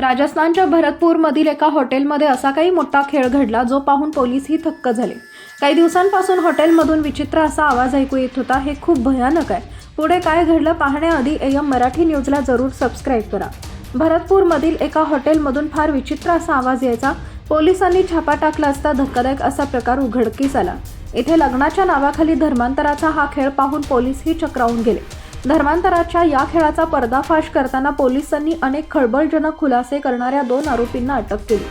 राजस्थानच्या भरतपूरमधील एका हॉटेलमध्ये असा काही मोठा खेळ घडला जो पाहून पोलीसही थक्क झाले. काही दिवसांपासून हॉटेलमधून विचित्र असा आवाज ऐकू येत होता हे खूप भयानक आहे. पुढे काय घडलं पाहण्याआधी एम मराठी न्यूजला जरूर सबस्क्राईब करा. भरतपूरमधील एका हॉटेलमधून फार विचित्र असा आवाज यायचा पोलिसांनी छापा टाकला असता धक्कादायक असा प्रकार उघडकीस आला. इथे लग्नाच्या नावाखाली धर्मांतराचा हा खेळ पाहून पोलीसही चक्रावून गेले. धर्मांतराच्या या खेळाचा पर्दाफाश करताना पोलिसांनी अनेक खळबळजनक खुलासे करणाऱ्या दोन आरोपींना अटक केली.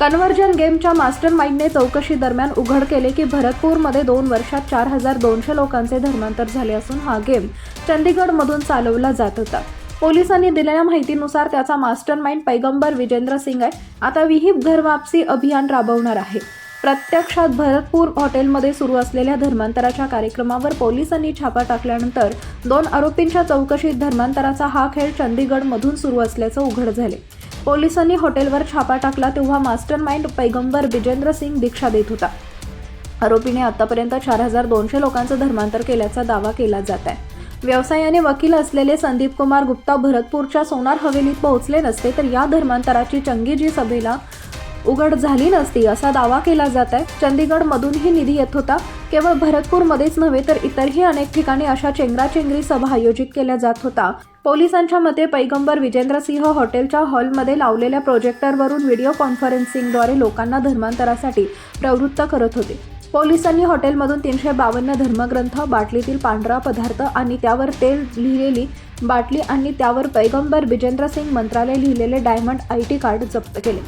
कन्व्हर्जन गेमच्या मास्टर माइंडने चौकशी दरम्यान उघड केले की भरतपूरमध्ये दोन वर्षात चार हजार दोनशे लोकांचे धर्मांतर झाले असून हा गेम चंदीगडमधून चालवला जात होता. पोलिसांनी दिलेल्या माहितीनुसार त्याचा मास्टर माइंड पैगंबर विजेंद्र सिंग आहे. आता विहीप घरवापसी अभियान राबवणार आहे. प्रत्यक्षात भरतपूर हॉटेलमध्ये सुरू असलेल्या धर्मांतराच्या कार्यक्रमावर पोलिसांनी छापा टाकल्यानंतर दोन आरोपींच्या चौकशीत धर्मांतराचा हा खेळ चंदीगडमधून सुरू असल्याचं उघड झाले. पोलिसांनी हॉटेलवर छापा टाकला तेव्हा मास्टर माइंड पैगंबर बिजेंद्र सिंग दीक्षा देत होता. आरोपीने आतापर्यंत चार हजार दोनशे लोकांचं धर्मांतर केल्याचा दावा केला जात आहे. व्यवसायाने वकील असलेले संदीप कुमार गुप्ता भरतपूरच्या सोनार हवेलीत पोहोचले नसते तर या धर्मांतराची चंगीजी सभेला उघड झाली नसती असा दावा केला जात आहे चंदीगडमधूनही निधी येत होता. केवळ भरतपूरमध्येच नव्हे तर इतरही अनेक ठिकाणी अशा चेंगराचेंगरी सभा आयोजित केल्या जात होता. पोलिसांच्या मते पैगंबर विजेंद्र सिंह हॉटेलच्या हॉलमध्ये लावलेल्या प्रोजेक्टरवरून व्हिडिओ कॉन्फरन्सिंगद्वारे लोकांना धर्मांतरासाठी प्रवृत्त करत होते. पोलिसांनी हॉटेलमधून तीनशे बावन्न धर्मग्रंथ बाटलीतील पांढरा पदार्थ आणि त्यावर तेल लिहिलेली बाटली आणि त्यावर पैगंबर विजेंद्रसिंग मंत्रालय लिहिलेले डायमंड आय टी कार्ड जप्त केले.